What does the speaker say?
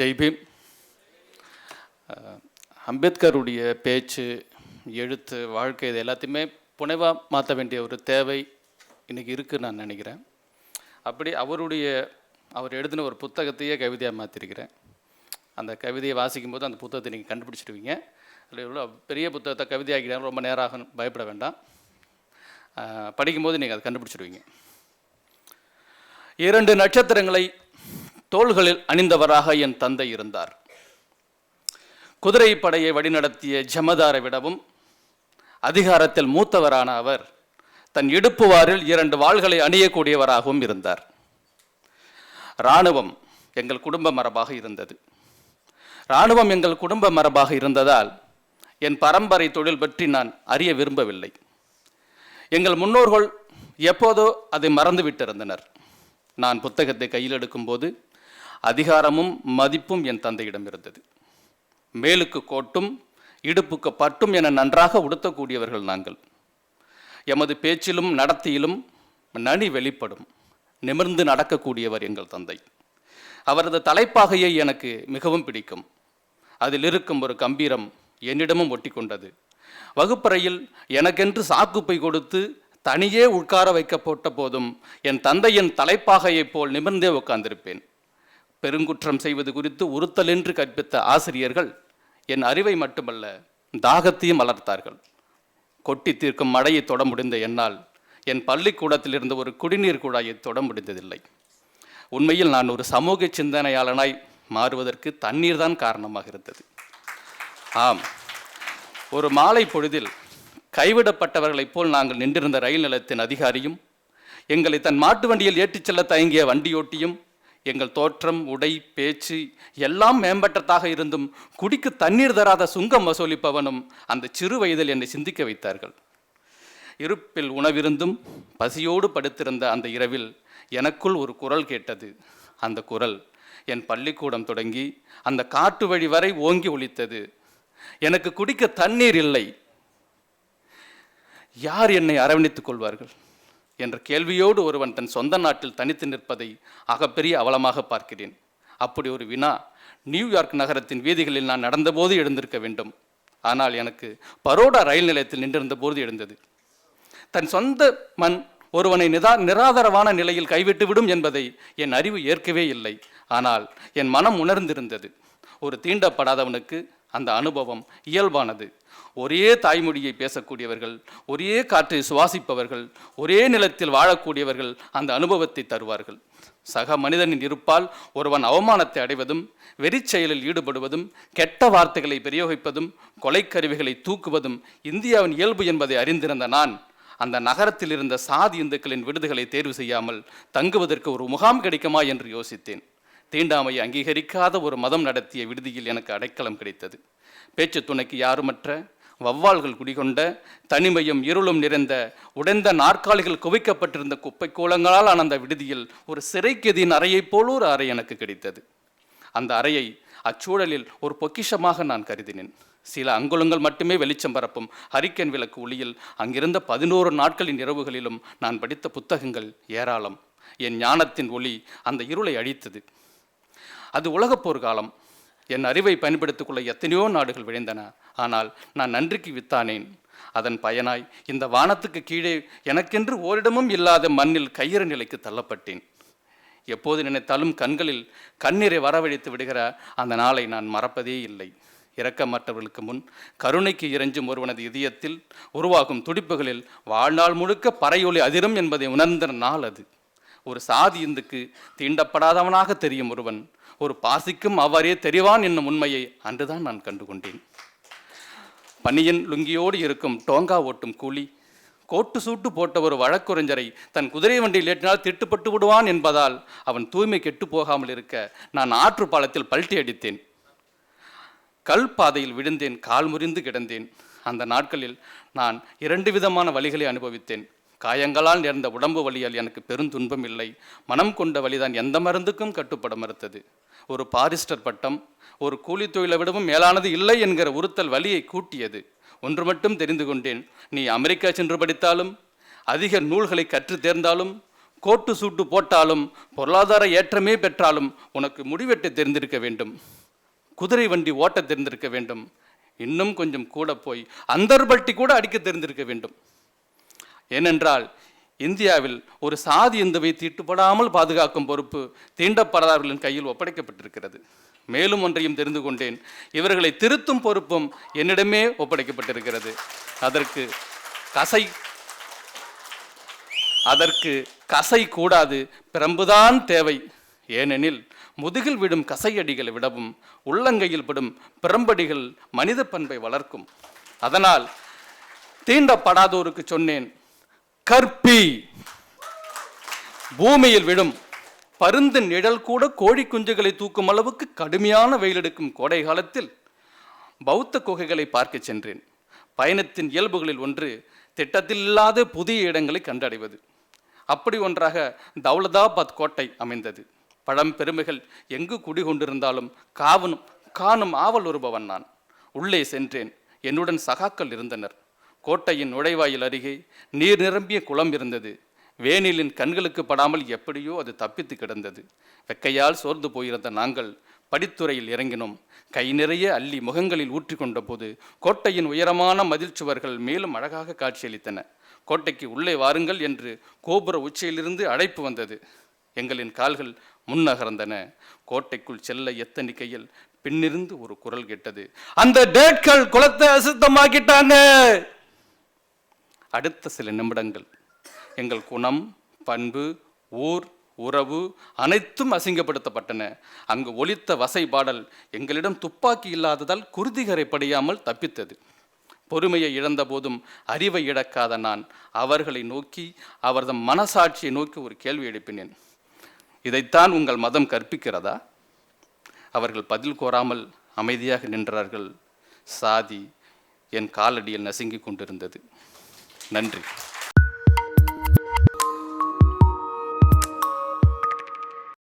ஜெய்பீம். அம்பேத்கருடைய பேச்சு எழுத்து வாழ்க்கை இது எல்லாத்தையுமே புனைவாக மாற்ற வேண்டிய ஒரு தேவை இன்னைக்கு இருக்குன்னு நான் நினைக்கிறேன். அப்படி அவருடைய அவர் எழுதின ஒரு புத்தகத்தையே கவிதையாக மாற்றிருக்கிறேன் அந்த கவிதையை வாசிக்கும் போது அந்த புத்தகத்தை நீங்கள் கண்டுபிடிச்சிடுவீங்க அதில் இவ்வளோ பெரிய புத்தகத்தை கவிதையாக்கிறாங்க ரொம்ப நேரம் பயப்பட வேண்டாம். படிக்கும்போது நீங்கள் அதை கண்டுபிடிச்சிடுவீங்க இரண்டு நட்சத்திரங்களை தோள்களில் அணிந்தவராக என் தந்தை இருந்தார். குதிரை படையை வழிநடத்திய ஜமதாரை விடவும் அதிகாரத்தில் மூத்தவரான அவர் தன் இடுப்பு வாரில் இரண்டு வாள்களை அணியக்கூடியவராகவும் இருந்தார். இராணுவம் எங்கள் குடும்ப மரபாக இருந்தது. இராணுவம் எங்கள் குடும்ப மரபாக இருந்ததால் என் பரம்பரை தொழில் பற்றி நான் அறிய விரும்பவில்லை. எங்கள் முன்னோர்கள் எப்போதோ அதை மறந்துவிட்டிருந்தனர். நான் புத்தகத்தை கையில் எடுக்கும்போது அதிகாரமும் மதிப்பும் என் தந்தையிடம் இருந்தது. மேலுக்கு கோட்டும் இடுப்புக்கு பட்டும் என நன்றாக உடுத்தக்கூடியவர்கள் நாங்கள். எமது பேச்சிலும் நடத்தியிலும் நனி வெளிப்படும் நிமிர்ந்து நடக்கக்கூடியவர் எங்கள் தந்தை. அவரது தலைப்பாகையை எனக்கு மிகவும் பிடிக்கும். அதில் இருக்கும் ஒரு கம்பீரம் என்னிடமும் ஒட்டி கொண்டது. வகுப்பறையில் எனக்கென்று சாக்குப்பை கொடுத்து தனியே உட்கார வைக்கப்பட்ட போதும் என் தந்தையின் தலைப்பாகையைப் போல் நிமிர்ந்தே உட்கார்ந்திருப்பேன். பெருங்குற்றம் செய்வது குறித்து உறுத்தலென்று கற்பித்த ஆசிரியர்கள் என் அறிவை மட்டுமல்ல தாகத்தையும் வளர்த்தார்கள். கொட்டி தீர்க்கும் மழையை தொட முடிந்த என்னால் என் பள்ளிக்கூடத்தில் இருந்த ஒரு குடிநீர் குழாயை தொட முடிந்ததில்லை. உண்மையில் நான் ஒரு சமூக சிந்தனையாளனாய் மாறுவதற்கு தண்ணீர் தான் காரணமாக இருந்தது. ஆம். ஒரு மாலை பொழுதில் கைவிடப்பட்டவர்களைப் போல் நாங்கள் நின்றிருந்த ரயில் நிலையத்தின் அதிகாரியும் எங்களை தன் மாட்டு வண்டியில் ஏற்றிச் செல்ல தயங்கிய வண்டியோட்டியும் எங்கள் தோற்றம் உடை பேச்சு எல்லாம் மேம்பட்டதாக இருந்தும் குடிக்கு தண்ணீர் தராத சுங்கம் வசூலிப்பவனும் அந்த சிறு வயதில் என்னை சிந்திக்க வைத்தார்கள். இருப்பில் உணவிருந்தும் பசியோடு படுத்திருந்த அந்த இரவில் எனக்குள் ஒரு குரல் கேட்டது. அந்த குரல் என் பள்ளிக்கூடம் தொடங்கி அந்த காட்டு வழி வரை ஓங்கி ஒழித்தது எனக்கு குடிக்க தண்ணீர் இல்லை. யார் என்னை அரவணைத்துக் கொள்வார்கள்? என்ற கேள்வியோடு ஒருவன் தன் சொந்த நாட்டில் தனித்து நிற்பதை அகப்பெரிய அவலமாக பார்க்கிறேன். அப்படி ஒரு வினா நியூயார்க் நகரத்தின் வீதிகளில் நான் நடந்தபோது எழுந்திருக்க வேண்டும். ஆனால் எனக்கு பரோடா ரயில் நிலையத்தில் நின்றிருந்த போது எழுந்தது. தன் சொந்த மண் ஒருவனை நிதா நிராதரவான நிலையில் கைவிட்டுவிடும் என்பதை என் அறிவு ஏற்கவே இல்லை. ஆனால் என் மனம் உணர்ந்திருந்தது. ஒரு தீண்டப்படாதவனுக்கு அந்த அனுபவம் இயல்பானது. ஒரே தாய்மொழியை பேசக்கூடியவர்கள் ஒரே காற்றை சுவாசிப்பவர்கள் ஒரே நிலத்தில் வாழக்கூடியவர்கள் அந்த அனுபவத்தை தருவார்கள். சக மனிதனின் இருப்பால் ஒருவன் அவமானத்தை அடைவதும் வெறிச்செயலில் ஈடுபடுவதும் கெட்ட வார்த்தைகளை பிரயோகிப்பதும் கொலைக்கருவிகளை தூக்குவதும் இந்தியாவின் இயல்பு என்பதை அறிந்திருந்த நான் அந்த நகரத்தில் இருந்த சாதி இந்துக்களின் விடுதிகளை தேர்வு செய்யாமல் தங்குவதற்கு ஒரு முகாம் கிடைக்குமா என்று யோசித்தேன். தீண்டாமையை அங்கீகரிக்காத ஒரு மதம் நடத்திய விடுதியில் எனக்கு அடைக்கலம் கிடைத்தது. பேச்சு துணைக்கு யாருமற்ற வவ்வால்கள் குடிகொண்ட தனிமையும் இருளும் நிறைந்த உடைந்த நாற்காலிகள் குவிக்கப்பட்டிருந்த குப்பை கோலங்களால் ஆன அந்த விடுதியில் ஒரு சிறைக்கெதியின் அறையைப் போல ஒரு அறை எனக்கு கிடைத்தது. அந்த அறையை அச்சூழலில் ஒரு பொக்கிஷமாக நான் கருதினேன். சில அங்குலங்கள் மட்டுமே வெளிச்சம் பரப்பும் ஹரிக்கன் விளக்கு ஒளியில் அங்கிருந்த பதினோரு நாட்களின் இரவுகளிலும் நான் படித்த புத்தகங்கள் ஏராளம். என் ஞானத்தின் ஒளி அந்த இருளை அழித்தது. அது உலகப்போர்காலம் காலம் என் அறிவை பயன்படுத்திக் கொள்ள எத்தனையோ நாடுகள் விழைந்தன. ஆனால் நான் நன்றிக்கு வித்தானேன். அதன் பயனாய் இந்த வானத்துக்கு கீழே எனக்கென்று ஓரிடமும் இல்லாத மண்ணில் கையிற நிலைக்கு தள்ளப்பட்டேன். எப்போது நினைத்தாலும் கண்களில் கண்ணீரை வரவழைத்து விடுகிற அந்த நாளை நான் மறப்பதே இல்லை. இரக்கமற்றவர்களுக்கு முன் கருணைக்கு இறைஞ்சும் ஒருவனது இதயத்தில் உருவாகும் துடிப்புகளில் வாழ்நாள் முழுக்க பறையொலி அதிரும் என்பதை உணர்ந்த நாள் அது. ஒரு சாதி இந்துக்கு தீண்டப்படாதவனாக தெரியும் ஒருவன் ஒரு பாசிக்கும் அவ்வாறே தெரிவான் என்னும் உண்மையை அன்றுதான் நான் கண்டுகொண்டேன். பனியின் லுங்கியோடு இருக்கும் டோங்கா ஓட்டும் கூலி கோட்டு சூட்டு போட்ட ஒரு வழக்குரைஞரை தன் குதிரை வண்டியில் ஏற்றினால் திட்டுப்பட்டு விடுவான் என்பதால் அவன் தூய்மை கெட்டு போகாமல் இருக்க நான் ஆற்று பாலத்தில் பல்ட்டி அடித்தேன். கல் பாதையில் விழுந்தேன் கால் முறிந்து கிடந்தேன். அந்த நாட்களில் நான் இரண்டு விதமான வழிகளை அனுபவித்தேன். காயங்களால் நேர்ந்த உடம்பு வலியால் எனக்கு பெருந்துன்பம் இல்லை. மனம் கொண்ட வழிதான் எந்த மருந்துக்கும் கட்டுப்பட மறுத்தது. ஒரு பாரிஸ்டர் பட்டம் ஒரு கூலி தொழிலை விடவும் மேலானது இல்லை என்கிற உறுத்தல் வலியை கூட்டியது. ஒன்று மட்டும் தெரிந்து கொண்டேன். நீ அமெரிக்கா சென்று படித்தாலும் அதிக நூல்களை கற்று தேர்ந்தாலும் கோட்டு சூட்டு போட்டாலும் பொருளாதார ஏற்றமே பெற்றாலும் உனக்கு முடிவெட்டு தெரிந்திருக்க வேண்டும். குதிரை வண்டி ஓட்ட தெரிந்திருக்க வேண்டும். இன்னும் கொஞ்சம் கூட போய் அந்தர்பட்டி கூட அடிக்க தெரிந்திருக்க வேண்டும். ஏனென்றால் இந்தியாவில் ஒரு சாதி இந்துவை தீட்டுப்படாமல் பாதுகாக்கும் பொறுப்பு தீண்டப்படாதவர்களின் கையில் ஒப்படைக்கப்பட்டிருக்கிறது. மேலும் ஒன்றையும் தெரிந்து கொண்டேன். இவர்களை திருத்தும் பொறுப்பும் என்னிடமே ஒப்படைக்கப்பட்டிருக்கிறது. அதற்கு கசை அதற்கு கசை கூடாது. பிரம்புதான் தேவை. ஏனெனில் முதுகில் விடும் கசையடிகளை விடவும் உள்ளங்கையில் படும் பிரம்படிகள் மனித பண்பை வளர்க்கும். அதனால் தீண்டப்படாதோருக்கு சொன்னேன். கற்பி. பூமியில் விடும் பருந்து நிழல் கூட கோழி குஞ்சுகளை தூக்கும் அளவுக்கு கடுமையான வெயிலெடுக்கும் கோடை காலத்தில் பௌத்த குகைகளை பார்க்க சென்றேன். பயணத்தின் இயல்புகளில் ஒன்று திட்டத்தில் இல்லாத புதிய இடங்களை கண்டடைவது. அப்படி ஒன்றாக தௌலதாபாத் கோட்டை அமைந்தது. பழம் பெருமைகள் எங்கு குடிகொண்டிருந்தாலும் காவனும் காணும் ஆவல் ஒருபவன் நான். உள்ளே சென்றேன். என்னுடன் சகாக்கள் இருந்தனர். கோட்டையின் நுழைவாயில் அருகே நீர் நிரம்பிய குளம் இருந்தது. வேனிலின் கண்களுக்கு படாமல் எப்படியோ அது தப்பித்து கிடந்தது. வெக்கையால் சோர்ந்து போயிருந்த நாங்கள் படித்துறையில் இறங்கினோம். கை நிறைய அள்ளி முகங்களில் ஊற்றிக்கொண்ட போது கோட்டையின் உயரமான மதில் சுவர்கள் மேலும் அழகாக காட்சியளித்தன. கோட்டைக்கு உள்ளே வாருங்கள் என்று கோபுர உச்சியிலிருந்து அழைப்பு வந்தது. எங்களின் கால்கள் முன்னகர்ந்தன கோட்டைக்குள் செல்ல எத்தனிக்கையில் பின்னிருந்து ஒரு குரல் கேட்டது. அந்த டேட்கள் குளத்தை அசுத்தமாக்கிட்டாங்க! அடுத்த சில நிமிடங்கள். எங்கள் குணம் பண்பு ஊர் உறவு அனைத்தும் அசிங்கப்படுத்தப்பட்டன. அங்கு ஒலித்த வசை பாடல் எங்களிடம் துப்பாக்கி இல்லாததால் குருதிகரை படியாமல் தப்பித்தது. பொறுமையை இழந்த போதும் அறிவை இழக்காத நான் அவர்களை நோக்கி அவரது மனசாட்சியை நோக்கி ஒரு கேள்வி எழுப்பினேன். இதைத்தான் உங்கள் மதம் கற்பிக்கிறதா? அவர்கள் பதில் கோராமல் அமைதியாக நின்றார்கள். சாதி என் காலடியில் நசுங்கி கொண்டிருந்தது. நன்றி.